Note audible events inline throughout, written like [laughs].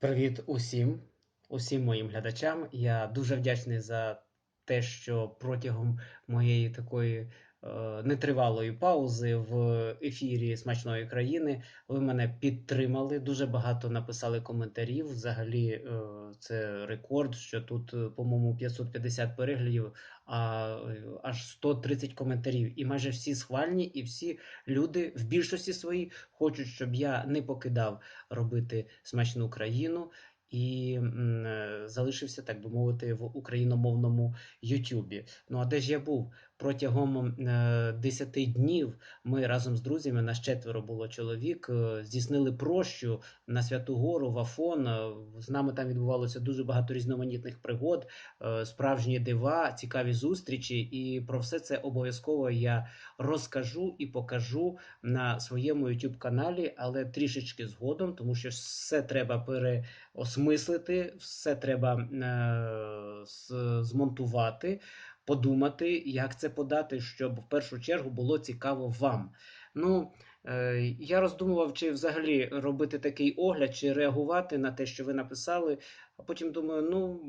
Привіт усім, усім моїм глядачам. Я дуже вдячний за те, що протягом моєї такої нетривалої паузи в ефірі Смачної країни ви мене підтримали. Дуже багато написали коментарів. Взагалі, е, це рекорд, що тут, е, по-моєму, 550 переглядів, а е, аж 130 коментарів. І майже всі схвальні, і всі люди в більшості своїй хочуть, щоб я не покидав робити смачну країну і е, залишився, так би мовити, в україномовному Ютубі. Ну а де ж я був? Протягом е, 10 днів ми разом з друзями, нас четверо було чоловік, е, здійснили прощу на Святу Гору, в Афон. Е, З нами там відбувалося дуже багато різноманітних пригод, е, справжні дива, цікаві зустрічі. І про все це обов'язково я розкажу і покажу на своєму YouTube каналі, але трішечки згодом, тому що все треба переосмислити, все треба е, з- змонтувати, подумати, як це подати, щоб в першу чергу було цікаво вам. Ну, е, я роздумував, чи взагалі робити такий огляд, чи реагувати на те, що ви написали. А потім думаю, ну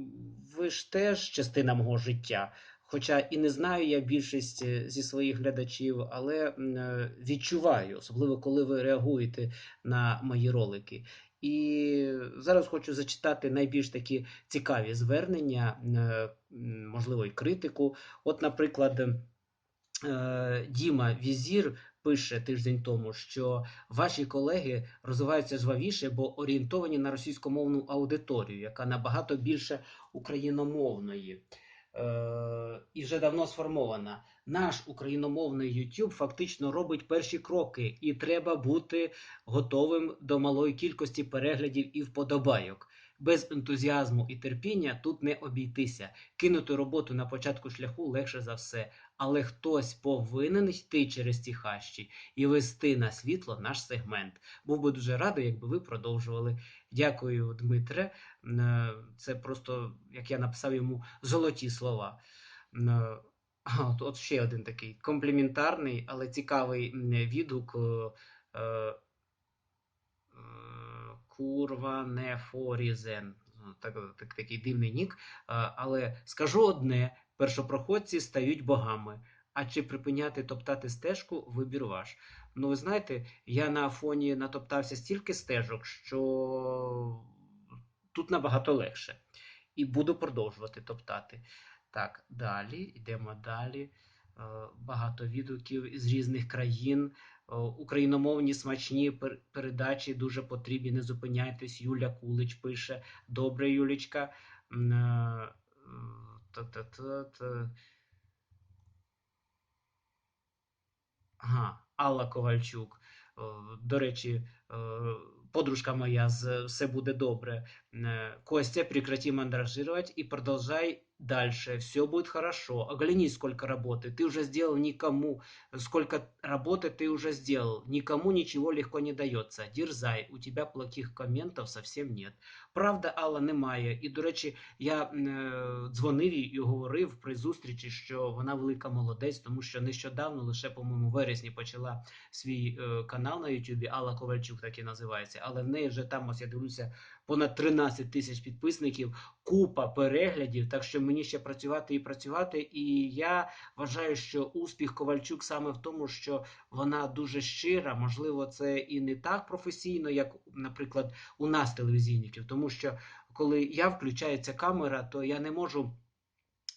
ви ж теж частина мого життя. Хоча і не знаю я більшість е, зі своїх глядачів, але е, відчуваю, особливо коли ви реагуєте на мої ролики. І зараз хочу зачитати найбільш такі цікаві звернення, е, можливо, і критику. От, наприклад, е, Діма Візір пише тиждень тому, що ваші колеги розвиваються жвавіше, бо орієнтовані на російськомовну аудиторію, яка набагато більше україномовної. Е, і вже давно сформована. Наш україномовний YouTube фактично робить перші кроки, і треба бути готовим до малої кількості переглядів і вподобайок. Без ентузіазму і терпіння тут не обійтися. Кинути роботу на початку шляху легше за все, але хтось повинен йти через ці хащі і вести на світло наш сегмент. Був би дуже радий, якби ви продовжували. Дякую, Дмитре. Е, Це просто, як я написав йому, золоті слова. Е, От, от ще один такий компліментарний, але цікавий відгук. е, Курва не Форізен. Так, так, такий дивний нік. Але скажу одне: першопроходці стають богами. А чи припиняти топтати стежку вибір ваш. Ну, ви знаєте, я на фоні натоптався стільки стежок, що тут набагато легше. І буду продовжувати топтати. Так, далі, йдемо далі. Е, Багато відгуків з різних країн. Е, Україномовні смачні передачі дуже потрібні. Не зупиняйтесь. Юля Кулич пише. Добре, Юлічка. Е. Ага, Алла Ковальчук. До речі, подружка моя з «Все буде добре». Е, Костя, прекрати мандражировать и продолжай дальше. Все будет хорошо. Оглянись, сколько работы. Ты уже сделал никому. Сколько работы ты уже сделал. Никому ничего легко не дается. Дерзай. У тебя плохих комментов совсем нет. Правда, Алла немає. І, до речі, я е, дзвонив їй і говорив при зустрічі, що вона велика молодець, тому що нещодавно, лише, по-моєму, в вересні почала свій е, канал на Ютубі. Алла Ковальчук так і називається. Але в неї вже там, ось я дивлюся, понад 13 тисяч підписників, купа переглядів. Так що мені ще працювати і працювати. І я вважаю, що успіх Ковальчук саме в тому, що вона дуже щира. Можливо, це і не так професійно, як, наприклад, у нас телевізійників, тому що коли я включається камера, то я не можу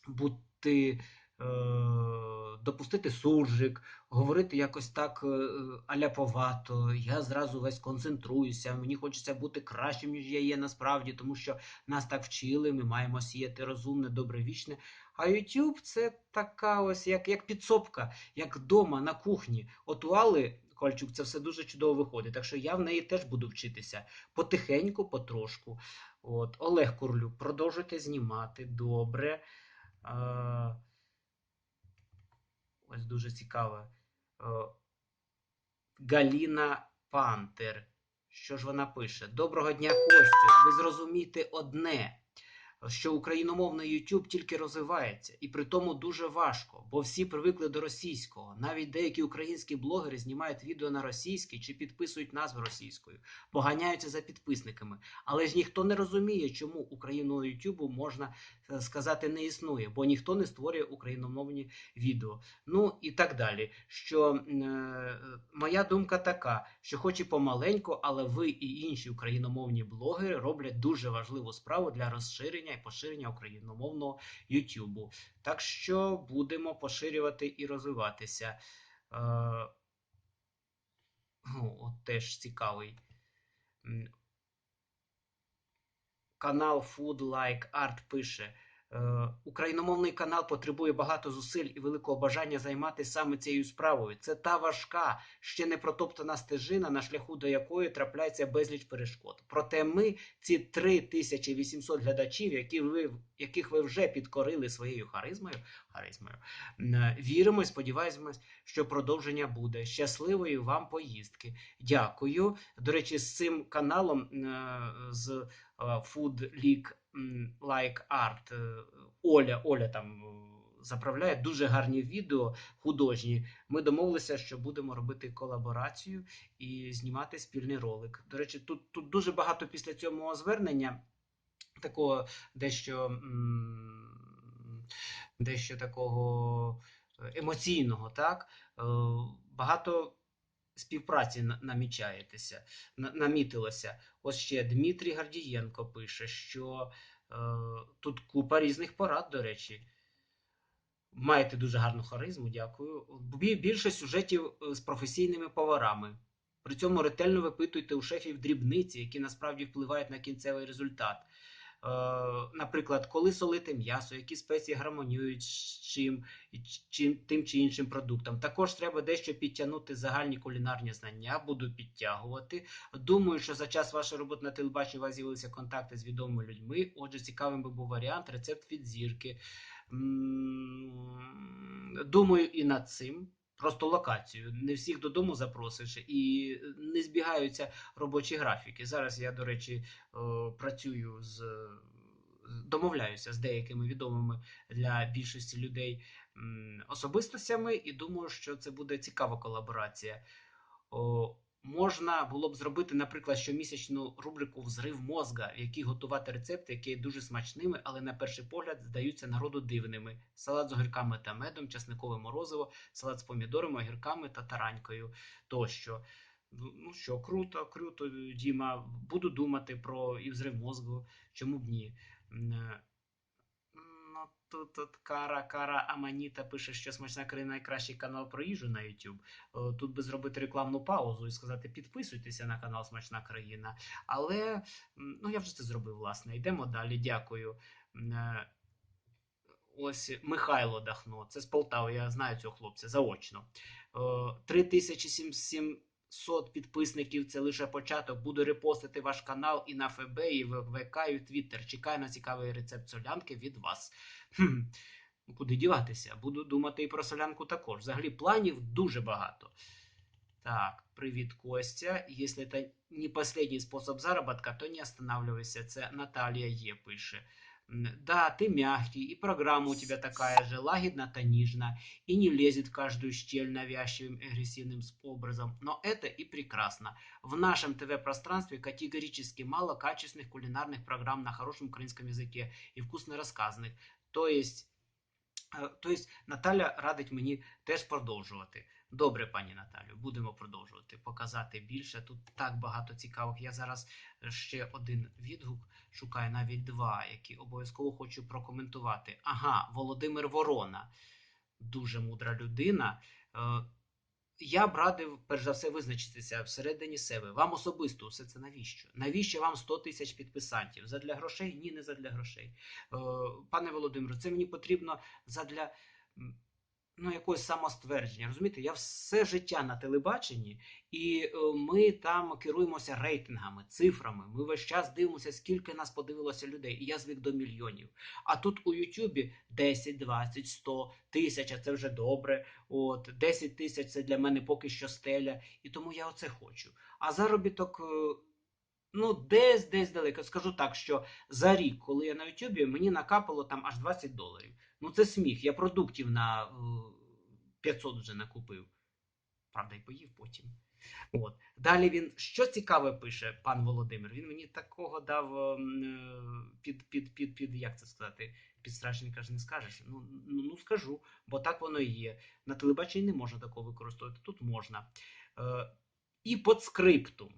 бути. Е, допустити суржик, говорити якось так е, аляповато. Я зразу весь концентруюся. Мені хочеться бути кращим, ніж я є насправді, тому що нас так вчили. Ми маємо сіяти розумне, добре, вічне. А YouTube це така ось як, як підсобка, як вдома на кухні. От у Алли Ковальчук це все дуже чудово виходить. Так що я в неї теж буду вчитися потихеньку, потрошку. От, Олег Курлюк, продовжуйте знімати добре. Е, ось дуже цікаве. Е, Галіна Пантер. Що ж вона пише? Доброго дня, Костю. Ви зрозумійте одне. Що україномовний YouTube тільки розвивається, і при тому дуже важко, бо всі привикли до російського. Навіть деякі українські блогери знімають відео на російській чи підписують назви російською, поганяються за підписниками. Але ж ніхто не розуміє, чому україною YouTube можна е, сказати не існує, бо ніхто не створює україномовні відео. Ну і так далі. Що е, моя думка така, що хоч і помаленьку, але ви і інші україномовні блогери роблять дуже важливу справу для розширення і поширення україномовного Ютубу. Так що будемо поширювати і розвиватися. Е, ну, от теж цікавий. Канал Food Like Art пише. Е, україномовний канал потребує багато зусиль і великого бажання займатися саме цією справою. Це та важка, ще не протоптана стежина, на шляху до якої трапляється безліч перешкод. Проте ми, ці 3800 глядачів, які ви, яких ви вже підкорили своєю харизмою, харизмою, віримо і сподіваємось, що продовження буде. Щасливої вам поїздки. Дякую. До речі, з цим каналом е, з е, Food League Art. Е, Оля Оля там е, заправляє дуже гарні відео художні. Ми домовилися, що будемо робити колаборацію і знімати спільний ролик. До речі, тут тут дуже багато після цього звернення такого дещо дещо такого е, емоційного, так? Багато співпраці намічаєтеся, намітилося. Ось ще Дмитрій Гардієнко пише, що е, тут купа різних порад, до речі. Маєте дуже гарну харизму, дякую. Більше сюжетів е, з професійними поварами. При цьому ретельно випитуйте у шефів дрібниці, які насправді впливають на кінцевий результат. Е, наприклад, коли солити м'ясо, які спеції гармонюють з чим, чим, тим чи іншим продуктом. Також треба дещо підтягнути загальні кулінарні знання, буду підтягувати. Думаю, що за час вашої роботи на телебаченні у вас з'явилися контакти з відомими людьми. Отже, цікавим би був варіант, рецепт від зірки. Думаю, і над цим. Просто локацію. Не всіх додому запросиш і не збігаються робочі графіки. Зараз я, до речі, працюю з. Домовляюся з деякими відомими для більшості людей особистостями, і думаю, що це буде цікава колаборація. Можна було б зробити, наприклад, щомісячну рубрику Взрив мозга, в якій готувати рецепти, які є дуже смачними, але на перший погляд здаються народу дивними: салат з огірками та медом, часникове морозиво, салат з помідорами, огірками та таранькою тощо. Ну що, круто, круто, Діма. Буду думати про і взрив мозку, чому б ні. Е, Тут Кара Кара Аманіта пише, що смачна країна найкращий канал про їжу на YouTube. Тут би зробити рекламну паузу і сказати: підписуйтеся на канал Смачна країна. Але ну я вже це зробив, власне. Йдемо далі. Дякую. Е, ось Михайло Дахно. Це з Полтави. Я знаю цього хлопця заочно. 3700 сот підписників це лише початок. Буду репостити ваш канал і на ФБ, і в ВК, і в Твіттер. Чекаю на цікавий рецепт солянки від вас. Хм. Куди діватися? Буду думати і про солянку також. Взагалі, планів дуже багато. Так, привіт, Костя. Якщо це не останній спосіб заробітка, то не останавливайся. Це Наталія Є пише. Да, ты мягкий, и программа у тебя такая же, лагидно-тонижна, и не лезет в каждую щель навязчивым агрессивным образом. Но это и прекрасно. В нашем ТВ-пространстве категорически мало качественных кулинарных программ на хорошем украинском языке и вкусно рассказанных. То есть, э, то есть Наталя радить мені теж продовжувати. Добре, пані Наталю, будемо продовжувати показати більше. Тут так багато цікавих. Я зараз ще один відгук шукаю, навіть два, які обов'язково хочу прокоментувати. Ага, Володимир Ворона, дуже мудра людина. Е, я б радив, перш за все, визначитися всередині себе. Вам особисто все це навіщо? Навіщо вам 100 тисяч підписантів? Задля грошей? Ні, не задля грошей. Е, пане Володимире, це мені потрібно задля ну, якогось самоствердження. Розумієте, я все життя на телебаченні, і е, ми там керуємося рейтингами, цифрами. Ми весь час дивимося, скільки нас подивилося людей. І я звик до мільйонів. А тут у Ютубі 10, 20, 100 тисяч, це вже добре. От 10 тисяч це для мене поки що стеля. І тому я оце хочу. А заробіток. Е, Ну, десь десь далеко. Скажу так, що за рік, коли я на Ютубі, мені накапало там аж 20 доларів. Ну, це сміх. Я продуктів на е, 500 вже накупив. Правда, і поїв потім. От. Далі він що цікаве пише, пан Володимир. Він мені такого дав ем, е, під, під, під, під, як це сказати, під страшненька ж не скажеш. Ну, ну, ну скажу, бо так воно і є. На телебаченні не можна такого використовувати, тут можна. Е, і подскриптум.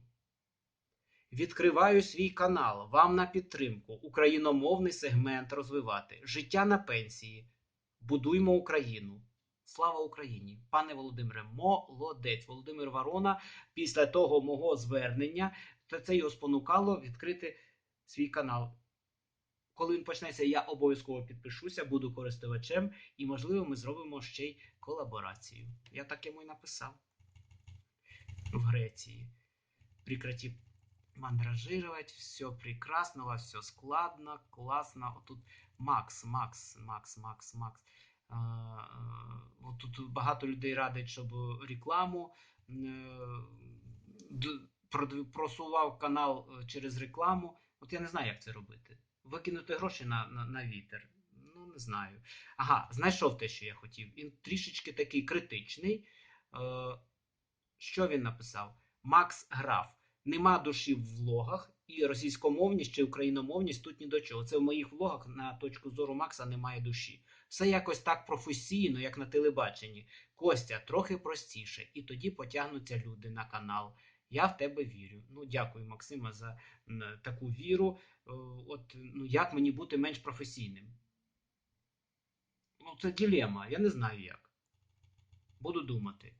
Відкриваю свій канал. Вам на підтримку. Україномовний сегмент розвивати. Життя на пенсії. Будуймо Україну. Слава Україні! Пане Володимире, молодець. Володимир Ворона після того мого звернення, це його спонукало відкрити свій канал. Коли він почнеться, я обов'язково підпишуся, буду користувачем, і, можливо, ми зробимо ще й колаборацію. Я так йому і написав в Греції. Прекрати мандражировать, все прекрасно, у вас все складно, класно. Отут Макс, Макс, Макс, Макс, Макс. Е, е, от Тут багато людей радить, щоб рекламу продв- просував канал е, через рекламу. От я не знаю, як це робити. Викинути гроші на, на, на вітер. Ну, не знаю. Ага, знайшов те, що я хотів. Він трішечки такий критичний. Е, що він написав? Макс Граф. Нема душі в влогах, і російськомовність чи україномовність тут ні до чого. Це в моїх влогах, на точку зору Макса, немає душі. Все якось так професійно, як на телебаченні. Костя, трохи простіше, і тоді потягнуться люди на канал. Я в тебе вірю. Ну, дякую, Максима, за таку віру. Е, От ну як мені бути менш професійним? Ну, це ділема, я не знаю як. Буду думати.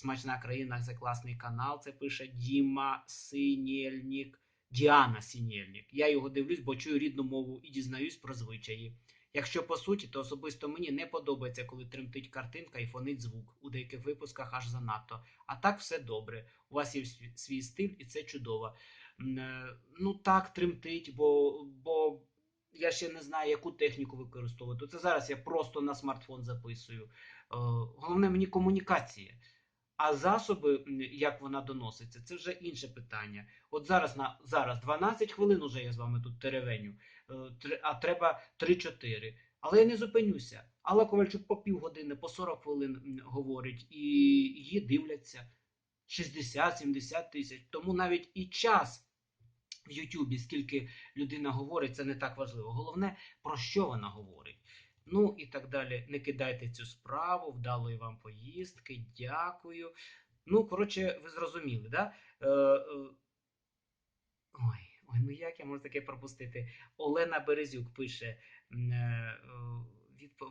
Смачна країна це класний канал. Це пише Діма Синєльнік. Діана Синєльнік. Я його дивлюсь, бо чую рідну мову і дізнаюсь про звичаї. Якщо по суті, то особисто мені не подобається, коли тремтить картинка і фонить звук. У деяких випусках аж занадто. А так все добре. У вас є свій- стиль, і це чудово. Е, Ну так, тремтить, бо, бо я ще не знаю, яку техніку використовувати. Це зараз я просто на смартфон записую. Е, Головне мені комунікація. А засоби, як вона доноситься, це вже інше питання. От зараз на зараз 12 хвилин уже я з вами тут теревеню, е, а треба 3-4. Але я не зупинюся. Алла Ковальчук по півгодини, по 40 хвилин говорить, і її дивляться 60-70 тисяч. Тому навіть і час в Ютубі, скільки людина говорить, це не так важливо. Головне, про що вона говорить. Ну і так далі. Не кидайте цю справу, вдалої вам поїздки, дякую. Ну, коротше, ви зрозуміли, да? Е, е, ой, ой, ну як я можу таке пропустити? Олена Березюк пише: е, е,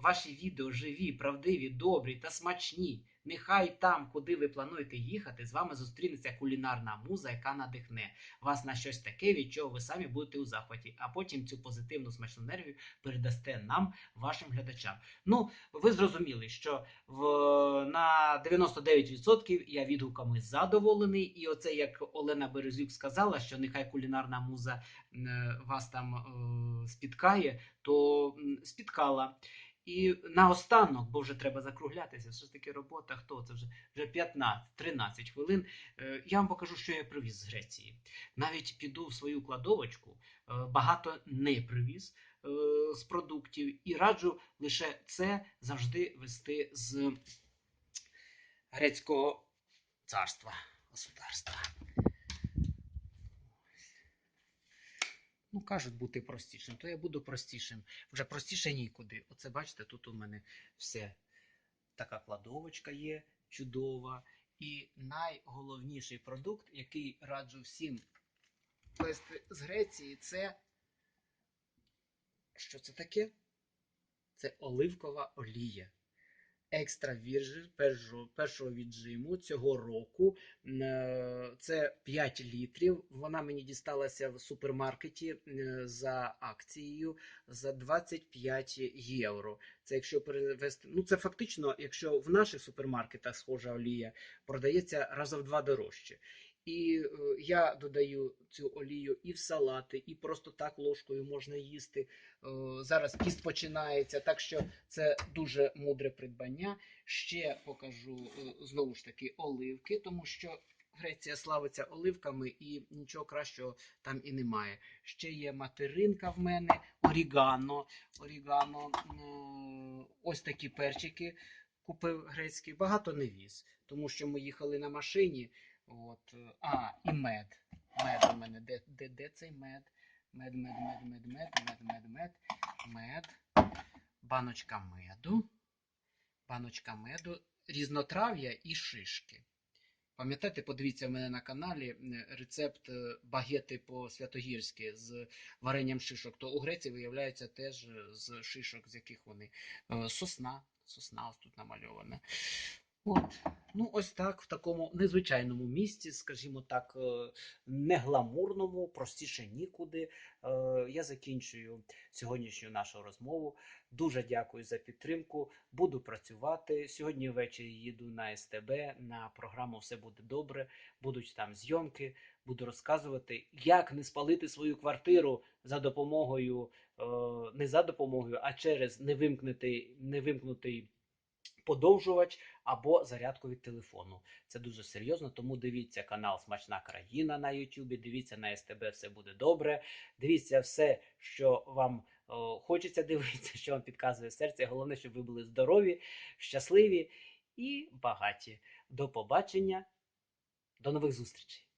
ваші відео живі, правдиві, добрі та смачні. Нехай там, куди ви плануєте їхати, з вами зустрінеться кулінарна муза, яка надихне вас на щось таке, від чого ви самі будете у захваті, а потім цю позитивну смачну енергію передасте нам, вашим глядачам. Ну, ви зрозуміли, що в, на 99% я відгуками задоволений. І оце як Олена Березюк сказала, що нехай кулінарна муза е, вас там е, спіткає, то спіткала. І наостанок, бо вже треба закруглятися, все ж таки робота, хто це вже вже 15-13 хвилин. Е, Я вам покажу, що я привіз з Греції. Навіть піду в свою кладовочку, е, багато не привіз е, з продуктів, і раджу лише це завжди вести з грецького царства, государства. Кажуть, бути простішим, то я буду простішим. Вже простіше нікуди. Оце бачите, тут у мене все. Така кладовочка є чудова. І найголовніший продукт, який раджу всім вести з Греції, це. Що це таке? Це оливкова олія. Екстра віржин першого, віджиму цього року. Е, Це 5 літрів. Вона мені дісталася в супермаркеті е, за акцією за 25 євро. Це якщо перевести. Ну, це фактично, якщо в наших супермаркетах схожа олія продається раза в два дорожче. І е, я додаю цю олію і в салати, і просто так ложкою можна їсти. Е, Зараз піст починається, так що це дуже мудре придбання. Ще покажу е, знову ж таки оливки, тому що Греція славиться оливками і нічого кращого там і немає. Ще є материнка в мене, орігано. орігано. Ось такі перчики купив грецький. Багато не віз, тому що ми їхали на машині. От. е, А, і мед. Мед у мене. Де, де, де цей мед? Мед, мед, мед, мед, мед, мед, мед, мед, мед. Баночка меду. Баночка меду, різнотрав'я і шишки. Пам'ятаєте, подивіться в мене на каналі е, рецепт е, багети по-святогірськи з варенням шишок. То у Греції виявляється теж з шишок, з яких вони сосна. Сосна ось тут намальована. От. Ну, ось так, в такому незвичайному місці, скажімо так, е, не гламурному, простіше нікуди. Е, Я закінчую сьогоднішню нашу розмову. Дуже дякую за підтримку. Буду працювати. Сьогодні ввечері їду на СТБ на програму Все буде добре. Будуть там зйомки. Буду розказувати, як не спалити свою квартиру за допомогою, е, не за допомогою, а через невимкнутий, невимкнутий подовжувач або зарядку від телефону. Це дуже серйозно, тому дивіться канал Смачна країна на Ютубі, дивіться на СТБ, все буде добре. Дивіться все, що вам о, хочеться [laughs] дивитися, що вам підказує серце. Головне, щоб ви були здорові, щасливі і багаті. До побачення, до нових зустрічей!